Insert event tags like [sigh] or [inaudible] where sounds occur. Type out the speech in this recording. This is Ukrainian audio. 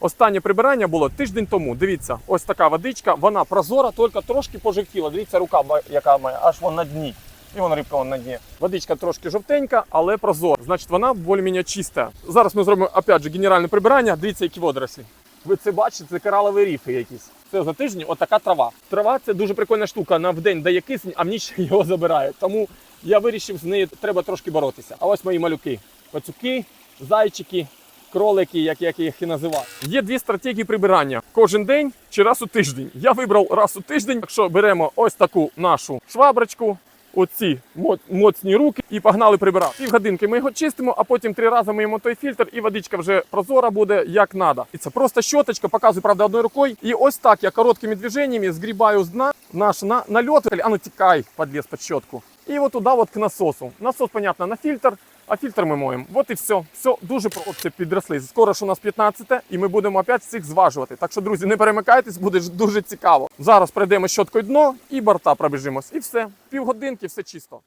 Останнє прибирання було тиждень тому. Дивіться, ось така водичка, вона прозора, тільки трошки пожовтіла. Дивіться, рука яка має, аж вон на дні. І вон рибка вон на дні. Водичка трошки жовтенька, але прозора. Значить, вона більш-менш чиста. Зараз ми зробимо опять же генеральне прибирання. Дивіться, які водорослі. Ви це бачите, це коралові ріфи якісь. Це за тиждень отака трава. Трава це дуже прикольна штука. На вдень дає кисень, а в ніч [laughs] його забирає. Тому я вирішив, з нею треба трошки боротися. А ось мої малюки. Пацюки, зайчики, кролики, як, як я їх і називав. Є дві стратегії прибирання: кожен день чи раз у тиждень. Я вибрав раз у тиждень. Якщо беремо ось таку нашу шваброчку, оці моцні руки і погнали прибирати. Півгодинки ми його чистимо, а потім три рази миємо той фільтр, і водичка вже прозора буде як треба. І це просто щоточка, показую, правда, одною рукою. І ось так я короткими движеннями згрібаю з дна наш на, нальот. А ну тікай, подліз під щотку. І от туди от к насосу. Насос, понятно, на фільтр. А фільтр ми моємо. От і все. Все дуже просто підросли. Скоро ж у нас 15 і ми будемо опять всіх зважувати. Так що, друзі, не перемикайтесь, буде дуже цікаво. Зараз пройдемо щоткою дно і борта пробіжимось. І все. Півгодинки, все чисто.